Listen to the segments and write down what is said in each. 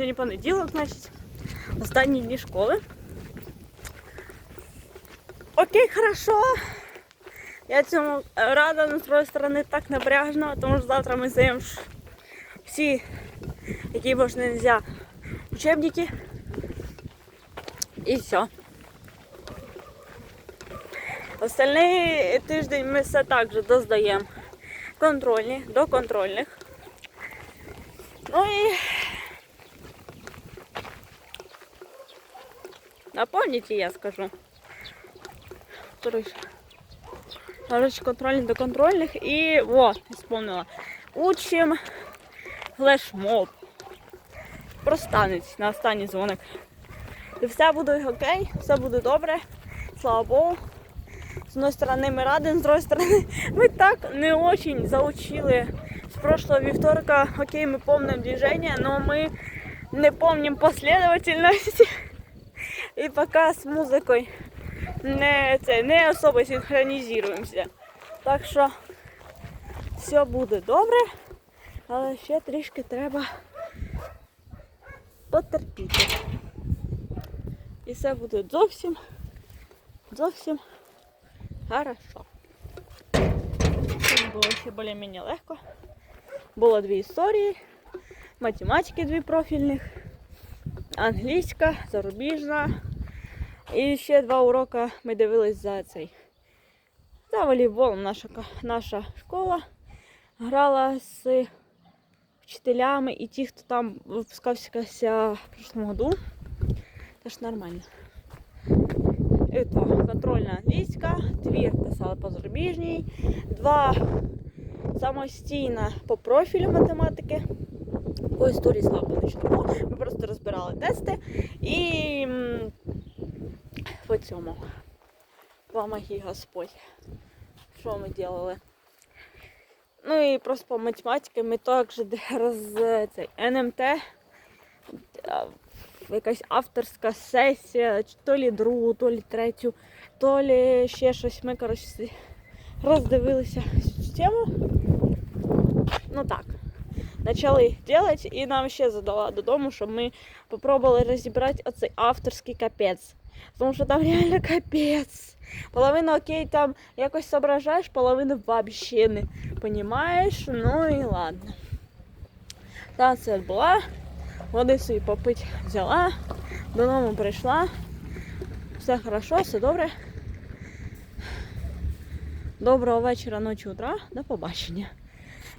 Сьогодні понеділок, значить, останні дні школи. Окей, хорошо. Я цьому рада, але з другої сторони так напряжно, тому що завтра ми здаємо всі, які можна не можна, учебники. І все. Остальний тиждень ми все так же доздаємо контрольні, до контрольних. Ну і напомните, я скажу. Короче, Короче, до контрольних і во, вспомнила. Учим флешмоб. Простанець на останній дзвоник. І все буде окей, все буде добре. Слава Богу. З одної сторони ми раді, з другої сторони ми так не очень заучили з прошлого вівторка. Окей, ми помним движення, але ми не помним последовательності. І поки з музикою не, це, не особо синхронізуємося. Так що все буде добре, але ще трішки треба потерпіти. І все буде зовсім, зовсім хорошо. Було ще більш-менш легко. Було дві історії, математики дві профільних, англійська, зарубіжна. І ще два уроки ми дивились за цей. За волейболом наша, наша школа грала з вчителями і ті, хто там випускався в прошлому году. Теж нормально. Это контрольна англійська, дві писали по зарубіжній, два самостійно по профілю математики. По історії слабо чому. Ми просто розбирали тести і по цьому. Помоги Господь. Що ми робили? Ну і просто по математиці ми також роз цей НМТ. Якась авторська сесія, то лі другу, то лі третю, то лі ще щось. Ми, коротше, роздивилися цю тему. Ну так. Почали робити і нам ще задала додому, щоб ми спробували розібрати оцей авторський капець. Тому що там реально капець. Половину окей, там якось соображаєш, половину вообще не понімаєш. Ну і ладно. Та це була. Води собі попити взяла, додому прийшла. Все хорошо, все добре. Доброго вечора, ночі, утра. До побачення.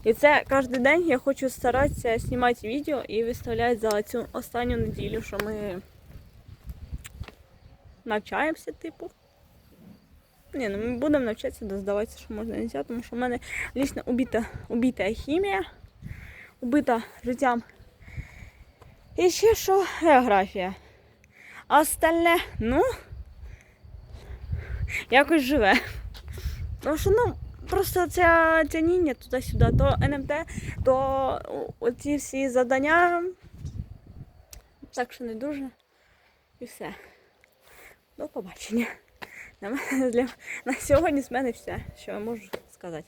І це кожен день я хочу старатися знімати відео і виставляти за цю останню неділю, що ми навчаємося, типу. Ні, ну ми будемо навчатися доздаватися, що можна не взяти, тому що в мене лічно убита, убита хімія, убита життям. І ще що географія. А остальне, ну, якось живе. Тому що, ну, просто це тяніння туди-сюди, то НМТ, то оці всі завдання. Так що не дуже. І все. До побачення. На, мене, для, на сьогодні з мене все, що я можу сказати.